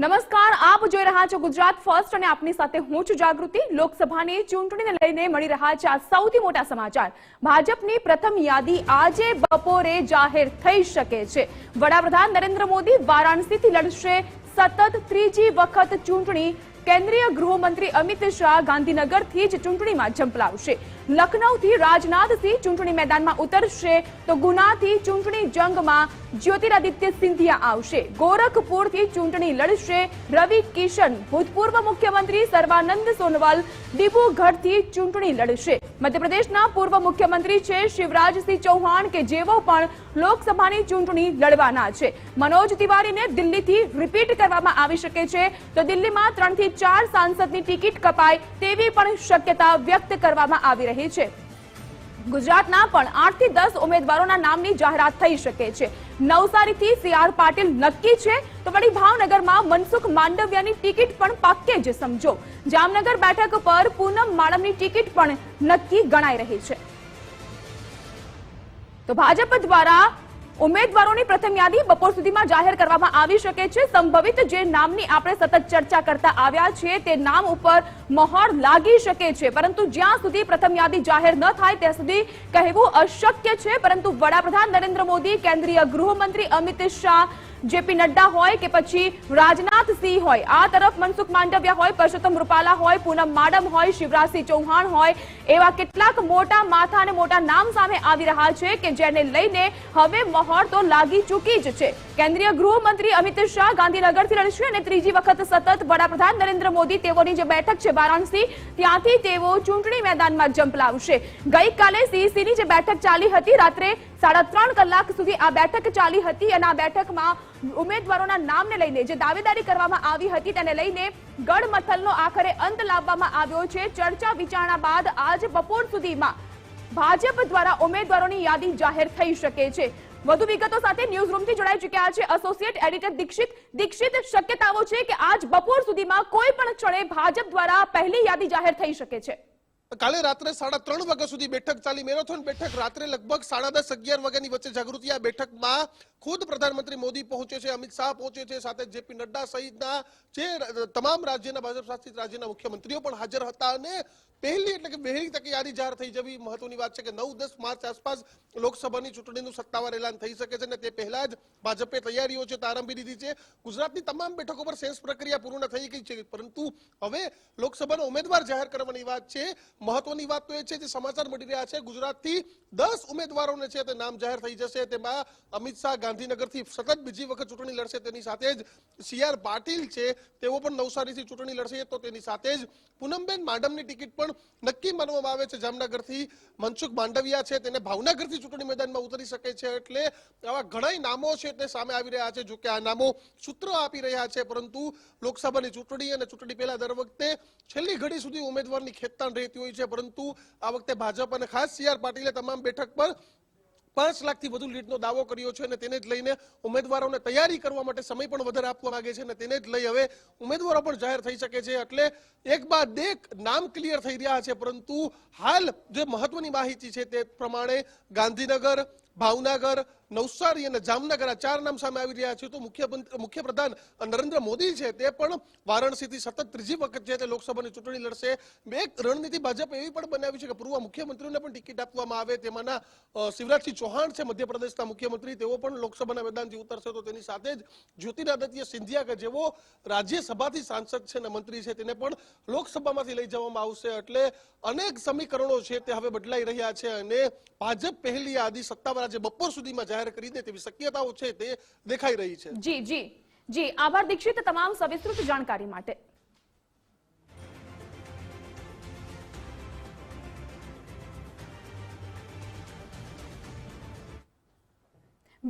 નમસ્કાર, આપ જોઈ રહ્યા છો ગુજરાત ફર્સ્ટ અને આપની સાથે હું છું જાગૃતિ. લોકસભાની ચૂંટણીને લઈને મળી રહ્યા છે આ સૌથી મોટા સમાચાર. ભાજપની પ્રથમ યાદી આજે બપોરે જાહેર થઈ શકે છે. વડાપ્રધાન નરેન્દ્ર મોદી વારાણસીથી લડશે સતત ત્રીજી વખત ચૂંટણી. કેન્દ્રીય ગૃહમંત્રી અમિત શાહ ગાંધીનગરથી જ ચૂંટણીમાં ઝંપલાવશે. લખનૌથી રાજનાથસિંહ ચૂંટણી મેદાનમાં ઉતરશે તો ગુનાથી ચૂંટણી જંગમાં જ્યોતિરાદિત્ય સિંધિયા આવશે. ગોરખપુરથી ચૂંટણી લડશે રવિ કિશન. ભૂતપૂર્વ મુખ્યમંત્રી સર્વાનંદ સોનોવાલ ડિબ્રુગઢથી ચૂંટણી લડશે. મધ્યપ્રદેશના પૂર્વ મુખ્યમંત્રી છે શિવરાજસિંહ ચૌહાણ કે જેઓ પણ લોકસભાની ચૂંટણી લડવાના છે. મનોજ તિવારીને દિલ્હીથી રિપીટ કરવામાં આવી શકે છે. તો દિલ્હીમાં ત્રણથી ચાર સાંસદની ટિકિટ કપાય તેવી પણ શક્યતા વ્યક્ત કરવામાં આવી રહી છે. ગુજરાતના પણ આઠથી દસ ઉમેદવારોના નામની જાહેરાત થઈ શકે છે. નવસારીથી સી આર પાટીલ નક્કી છે, તો વળી ભાવનગરમાં મનસુખ માંડવિયાની ટિકિટ પણ પાકે જ સમજો. જામનગર બેઠક પર પૂનમ માળમની ટિકિટ પણ નક્કી ગણાઈ રહી છે. તો ભાજપ દ્વારા ઉમેદવારોની પ્રથમ યાદી બપોર સુધીમાં જાહેર કરવામાં આવી શકે છે. સંભવિત જે નામની આપણે સતત ચર્ચા કરતા આવ્યા છીએ, તે નામ ઉપર મહોર લાગી શકે છે. પરંતુ જ્યાં સુધી પ્રથમ યાદી જાહેર ન થાય, ત્યાં સુધી કહેવું અશક્ય છે. પરંતુ વડાપ્રધાન નરેન્દ્ર મોદી, કેન્દ્રીય ગૃહમંત્રી અમિત શાહ જેપી નડ્ડા હોય કે પછી રાજનાથ સિંહ હોય. આ તરફ મનસુખ માંડવિયા હોય, પરસોત્તમ રૂપાલા હોય, પૂનમ માડમ હોય, શિવરાજસિંહ ચૌહાણ હોય, એવા કેટલાક મોટા માથા અને મોટા નામ સામે આવી રહ્યા છે કે જેને લઈને હવે મહોર તો લાગી ચૂકી જ છે. કેન્દ્રીય ગૃહમંત્રી અમિત શાહ ગાંધીનગરથી લડશે અને ત્રીજી વખત સતત વડાપ્રધાન નરેન્દ્ર મોદી તેઓની જે બેઠક છે વારાણસી, ત્યાંથી તેઓ ચૂંટણી મેદાનમાં જંપલાવશે ગઈકાલે સીઈસીની જે બેઠક ચાલી હતી, રાત્રે સાડા ત્રણ કલાક સુધી આ બેઠક ચાલી હતી અને આ બેઠકમાં ઉમેદવારોના નામને લઈને જે દાવેદારી કરવામાં આવી હતી તેને લઈને ગડમથલનો આખરે અંત લાવવામાં આવ્યો છે. ચર્ચા વિચારણા બાદ આજ બપોર સુધીમાં ભાજપ દ્વારા ઉમેદવારોની યાદી જાહેર થઈ શકે છે. વધુ વિગતો સાથે ન્યૂઝ રૂમથી જોડાઈ ચૂક્યા છે એસોસિએટ એડિટર દીક્ષિત. દીક્ષિત, શક્યતાઓ છે કે આજ બપોર સુધીમાં કોઈ પણ ક્ષણે ભાજપ દ્વારા પહેલી યાદી જાહેર થઈ શકે છે. કાલે રાત્રે સાડા ત્રણ વાગ્યા સુધી બેઠક ચાલી મેરેથોન બેઠક રાત્રે લગભગ સાડા દસ અગિયાર વાગ્યાની વચ્ચે જાગૃતિ આ બેઠકમાં ખુદ પ્રધાનમંત્રી મોદી પહોંચે છે, અમિત શાહ પહોંચે છે, સાથે જેપી નડ્ડા સહિતના જે તમામ રાજ્યના ભાજપ શાસિત રાજ્યના મુખ્યમંત્રીઓ પણ હાજર હતા અને પહેલી એટલે કે વહેલી તકે યાદી જાહેર થઈ. જવી મહત્વની વાત છે કે નવ, દસ માર્ચ આસપાસ લોકસભાની ચૂંટણીનું સત્તાવાર એલાન થઈ શકે છે અને તે પહેલા જ ભાજપે તૈયારીઓ છે આરંભી દીધી છે. ગુજરાતની તમામ બેઠકો પર સેન્સ પ્રક્રિયા પૂર્ણ થઈ ગઈ છે. પરંતુ હવે લોકસભાનો ઉમેદવાર જાહેર કરવાની વાત છે. મહત્વની વાત તો એ છે જે સમાચાર મળી રહ્યા છે. ગુજરાતથી દસ ઉમેદવારોને છે તે નામ જાહેર થઈ જશે. તેમાં અમિત શાહ ગાંધીનગરથી સતત બીજી વખત ચૂંટણી લડશે. તેની સાથે જ સી આર પાટીલ છે. તેઓ પણ નવસારીથી ચૂંટણી લડશે. તો તેની સાથે જ પૂનમબેન માડમની ટિકિટ પણ નક્કી માનવામાં આવે છે જામનગરથી મનસુખ માંડવિયા છે, તેને ભાવનગરથી ચૂંટણી મેદાનમાં ઉતરી શકે છે એટલે આવા ઘણા નામો છે તે સામે આવી રહ્યા છે જોકે આ નામો સૂત્રો આપી રહ્યા છે, પરંતુ લોકસભાની ચૂંટણી અને ચૂંટણી પહેલા દર વખતે છેલ્લી ઘડી સુધી ઉમેદવારની ખેતતાણ રહેતી હોય છે, પરંતુ આ વખતે ભાજપ અને ખાસ સી આર પાટીલે તમામ બેઠક પર પાંચ લાખથી વધુ લીડનો દાવો કર્યો છે અને તેને જ લઈને ઉમેદવારોને તૈયારી કરવા માટે સમય પણ વધારે આપવા માંગે છે અને તેને જ લઈ હવે ઉમેદવારો પણ જાહેર થઈ શકે છે. એટલે એક બાદ એક નામ ક્લિયર થઈ રહ્યા છે. પરંતુ હાલ જે મહત્વની માહિતી છે તે પ્રમાણે ગાંધીનગર ભાવનગર, નવસારી અને જામનગર આ ચાર નામ સામે આવી રહ્યા છે. તો મુખ્ય મુખ્યપ્રધાન નરેન્દ્ર મોદી છે, તે પણ વારાણસીથી સતત ત્રીજી વખત છે તે લોકસભાની ચૂંટણી લડશે. એક રણનીતિ ભાજપ એવી પણ બનાવી છે કે પૂર્વ મુખ્યમંત્રીઓને પણ ટિકિટ આપવામાં આવે. તેમાંના શિવરાજસિંહ ચૌહાણ છે, મધ્યપ્રદેશના મુખ્યમંત્રી. તેઓ પણ લોકસભાના મેદાનથી ઉતરશે. તો તેની સાથે જ જ્યોતિરાદિત્ય સિંધિયા, કે જેઓ રાજ્યસભાથી સાંસદ છે અને મંત્રી છે, તેને પણ લોકસભામાંથી લઈ જવામાં આવશે. એટલે અનેક સમીકરણો છે તે હવે બદલાઈ રહ્યા છે અને ભાજપ પહેલી આદિ સત્તાવાર આજે બપોર સુધીમાં જાહેર કરી દે તેવી શક્યતાઓ છે તે દેખાઈ રહી છે. જી જી જી. આભાર દીક્ષિત તમામ સવિસ્તૃત જાણકારી માટે.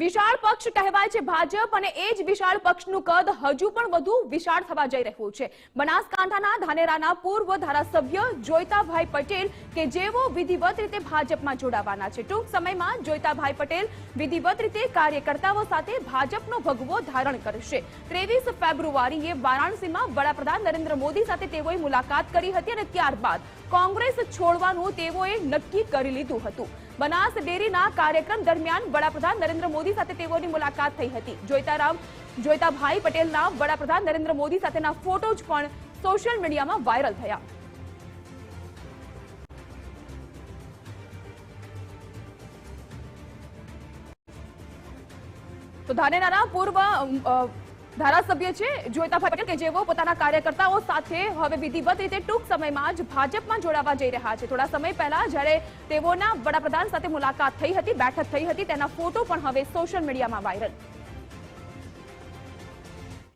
વિશાળ પક્ષ કહેવાય છે ભાજપ અને એ જ વિશાળ પક્ષનું કદ હજુ પણ વધુ વિશાળ થવા જઈ રહ્યું છે. બનાસકાંઠાના ધાનેરાના પૂર્વ ધારાસભ્ય જોઈતાભાઈ પટેલ કે જેઓ વિધિવત રીતે ભાજપમાં જોડાવાના છે. ટૂંક સમયમાં જોઈતાભાઈ પટેલ વિધિવત રીતે કાર્યકર્તાઓ સાથે ભાજપનો ભગવો ધારણ કરશે. ત્રેવીસ ફેબ્રુઆરીએ વારાણસીમાં વડાપ્રધાન નરેન્દ્ર મોદી સાથે તેઓએ મુલાકાત કરી હતી અને ત્યારબાદ કોંગ્રેસ છોડવાનું તેઓએ નક્કી કરી લીધું હતું. બનાસ ડેરીના કાર્યક્રમ દરમિયાન વડાપ્રધાન નરેન્દ્ર મોદી સાથે તેઓની મુલાકાત થઈ હતી. જોઈતારામ, જોઈતાભાઈ પટેલના વડાપ્રધાન નરેન્દ્ર મોદી સાથેના ફોટો જ પણ સોશિયલ મીડિયામાં વાયરલ થયા. તો ધાનેરાના પૂર્વ ધારાસભ્ય છે જોઈતાભાઈ પટેલ કે જેઓ પોતાના કાર્યકર્તાઓ સાથે હવે વિધિવત રીતે ટૂંક સમયમાં જ ભાજપમાં જોડાવા જઈ રહ્યા છે. થોડા સમય પહેલા જ્યારે તેઓના વડાપ્રધાન સાથે મુલાકાત થઈ હતી, બેઠક થઈ હતી, તેના ફોટો પણ હવે સોશિયલ મીડિયામાં વાયરલ.